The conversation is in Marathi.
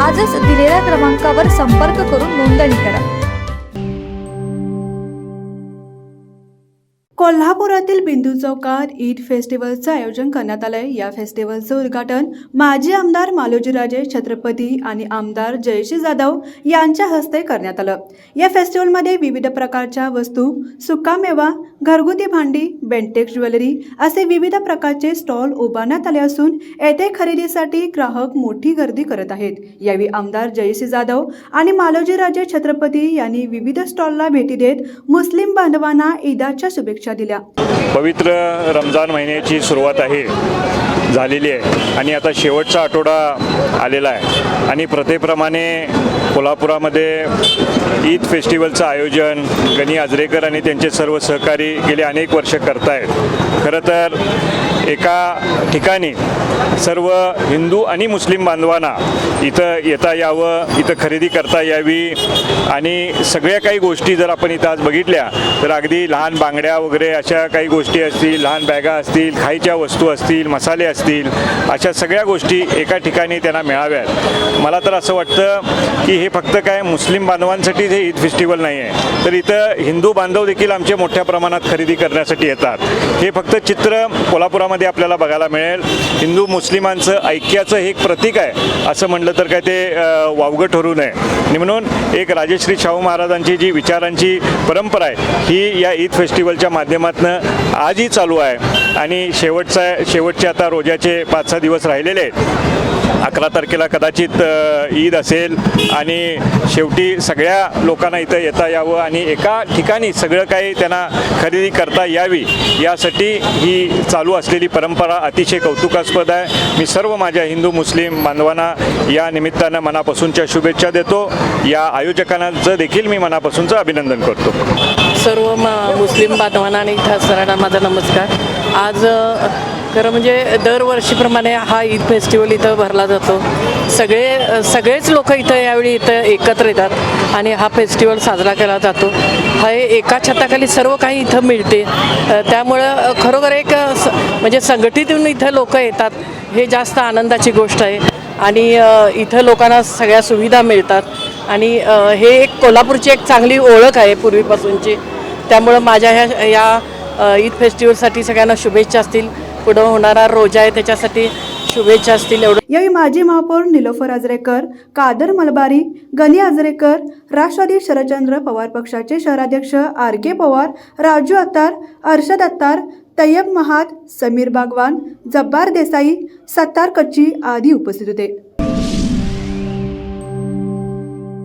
आजच दिलेल्या क्रमांकावर संपर्क करून नोंदणी करा. कोल्हापुरातील बिंदू चौकात ईद फेस्टिवलचं आयोजन करण्यात आलंय. या फेस्टिवलचं उद्घाटन माजी आमदार मालोजीराजे छत्रपती आणि आमदार जयश्री जाधव यांच्या हस्ते करण्यात आलं. या फेस्टिवलमध्ये विविध प्रकारच्या वस्तू सुकामेवा घरगुती भांडी बेंटेक्स ज्वेलरी असे विविध प्रकारचे स्टॉल उभारण्यात आले असून येथे खरेदीसाठी ग्राहक मोठी गर्दी करत आहेत. यावेळी आमदार जयश्री जाधव आणि मालोजीराजे छत्रपती यांनी विविध स्टॉलला भेटी देत मुस्लिम बांधवांना ईदाच्या शुभेच्छा दिल्या. पवित्र रमजान महिन्याची सुरुवात आहे झालेली आहे. आणि आता शेवटचा आठवडा आलेला आहे. आणि प्रथेप्रमाणे कोल्हापुरामध्ये ईद फेस्टिवलचं आयोजन गणी आजरेकर आणि त्यांचे सर्व सहकारी गेले अनेक वर्ष करतायत. खरं तर एका ठिकाणी सर्व हिंदू आणि मुस्लिम बांधवांना इथं येता यावं इथं खरेदी करता यावी. आणि सगळ्या काही गोष्टी जर आपण इथं आज बघितल्या तर अगदी लहान बांगड्या वगैरे अशा काही गोष्टी असतील लहान बॅगा असतील खायच्या वस्तू असतील मसाले असतील अशा सगळ्या गोष्टी एका ठिकाणी त्यांना मिळाव्यात. मला तर असं वाटतं की हे फक्त काय मुस्लिम बांधवांसाठीच हे ईद फेस्टिवल नाही आहे तर इथं हिंदू बांधव देखील आमचे मोठ्या प्रमाणात खरेदी करण्यासाठी येतात. हे फक्त चित्र कोल्हापुरामध्ये आपल्याला बघायला मिळेल. हिंदू मुस्लिमांचं ऐक्याचं हे एक प्रतीक आहे असं म्हणलं तर काय ते वावगं ठरू नये. आणि म्हणून एक राजश्री शाहू महाराजांची जी विचारांची परंपरा आहे ही या ईद फेस्टिवलच्या माध्यमातून आजही चालू आहे. आणि शेवटचा शेवटचे आता रोजाचे पाच सहा दिवस राहिलेले आहेत. अकरा तारखेला कदाचित ईद असेल आणि शेवटी सगळ्या लोकांना इथं येता यावं आणि एका ठिकाणी सगळं काही त्यांना खरेदी करता यावी यासाठी ही चालू असलेली परंपरा अतिशय कौतुकास्पद आहे. मी सर्व माझ्या हिंदू मुस्लिम बांधवांना या या निमित्तानं मनापासूनच्या शुभेच्छा देतो. या आयोजकांचं देखील मी मनापासूनचं अभिनंदन करतो. सर्व म मुस्लिम बांधवांना आणि खास सरांना माझा नमस्कार. आज खरं म्हणजे दरवर्षीप्रमाणे हा ईद फेस्टिवल इथं भरला जातो. सगळे सगळेच लोक इथं यावेळी इथं एकत्र येतात आणि हा फेस्टिवल साजरा केला जातो. हा हे एका छताखाली सर्व काही इथं मिळते. त्यामुळं खरोखर एक स- म्हणजे संघटित येऊन इथं लोक येतात हे जास्त आनंदाची गोष्ट आहे. आणि इथं लोकांना सगळ्या सुविधा मिळतात. आणि हे एक कोल्हापूरची एक चांगली ओळख आहे पूर्वीपासूनची. त्यामुळं माझ्या ह्या या ईद फेस्टिवलसाठी सगळ्यांना शुभेच्छा असतील. पुढं होणारा रोजा आहे. त्याच्यासाठी शुभेच्छा असतील एवढं. यावेळी माजी महापौर निलोफर आजरेकर कादर मलबारी गनी आजरेकर राष्ट्रवादी शरदचंद्र पवार पक्षाचे शहराध्यक्ष आर के पवार राजू अत्तार अर्षद अत्तार तय्यब महात समीर बागवान जब्बार देसाई सत्तार कच्ची आदी उपस्थित होते.